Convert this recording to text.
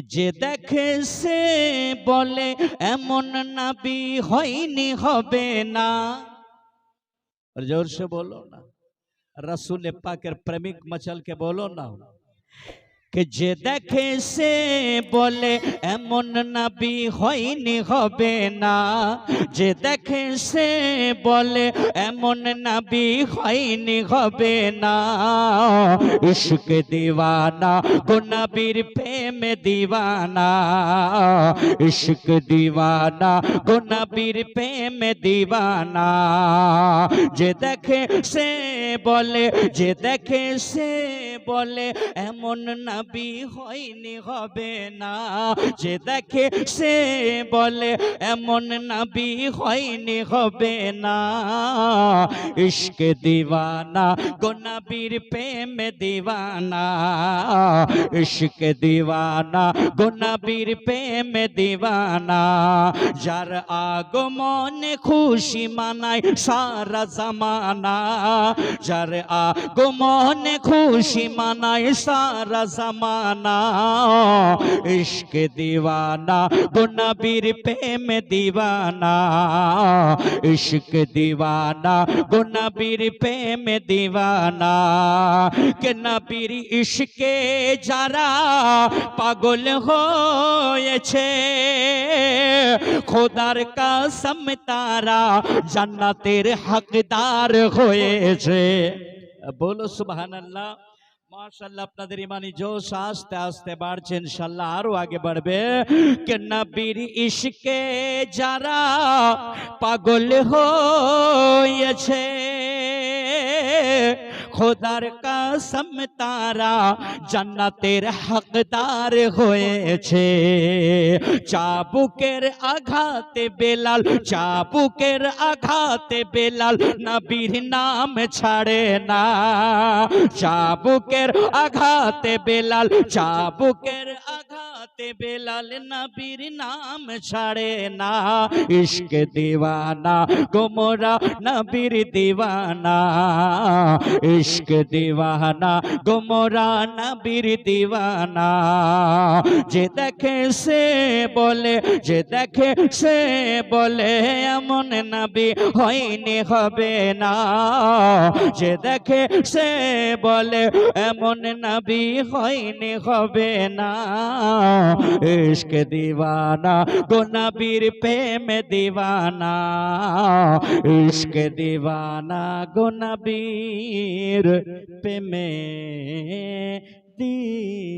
যে দেখে সে বলে, এমন নাবি হয়নি, হবে না। জোর সে বলো না। রসুল পাকের প্রেমিক মচলকে বলো না। কে যে দেখে সে বলে, এমন নাবি হয়নি, হবে না। যে দেখে সে বলে, এমন নাবি হয়নি, হবে না। ইশক দিওয়ানা গুনাবির প্রেম দিওয়ানা। ইশক দিওয়ানা গুনাবির প্রেম দিওয়ানা। যে দেখে সে বলে, যে দেখে সে বলে, এমন নাবি হয়নি, হবে না। যে দেখে সে বলে, এমন নাবি হয়নি, হবে না। ইশক দিওয়ানা গোনাবির প্রেম দিওয়ানা। ইশক দিওয়ানা গোনাবির প্রেম দিওয়ানা। যার আগমনে খুশি মানায় সারা জামানা। যার আগমনে খুশি মানায় সারা জামানা ইশক দিওয়ানা গুনাবির প্রেম দিওয়ানা ইশক দিওয়ানা গুনাবির প্রেম দিওয়ানা কে নবীর ইশকে যারা পাগল হয়েছে খোদার কাসম তারা জান্নাতের হকদার হয়েছে বলো সুবহানাল্লাহ আপনাদের ইমানি জোশ আস্তে আস্তে আগে বাড়বে। ইশকে যারা পাগল হয়েছে খোদার কাসম তারা জান্নাতের হকদার হয়েছে। চাবুকের আঘাতে বেলাল, চাবুকের আঘাতে বেলাল নবীর নাম ছাড়ে না। চাবুকের আঘাতে বেলাল, চাবুকের আঘাতে বেলাল নবীর নাম ছাড়ে না। ইশক দিওয়ানা, গোমরা নবীর দিওয়ানা। ইশক দিওয়ানা, গোমরা নবীর দিওয়ানা। যে দেখে সে বলে, যে দেখে সে বলে, এমন নবী হয়নি, হবে না। যে দেখে সে বলে, এমন নবী হয়নি, হবে না। ইশক দিওয়ানা গো নবীর প্রেম দিওয়ানা ইশক দিওয়ানা গো নবীর প্রেমে দিওয়ানা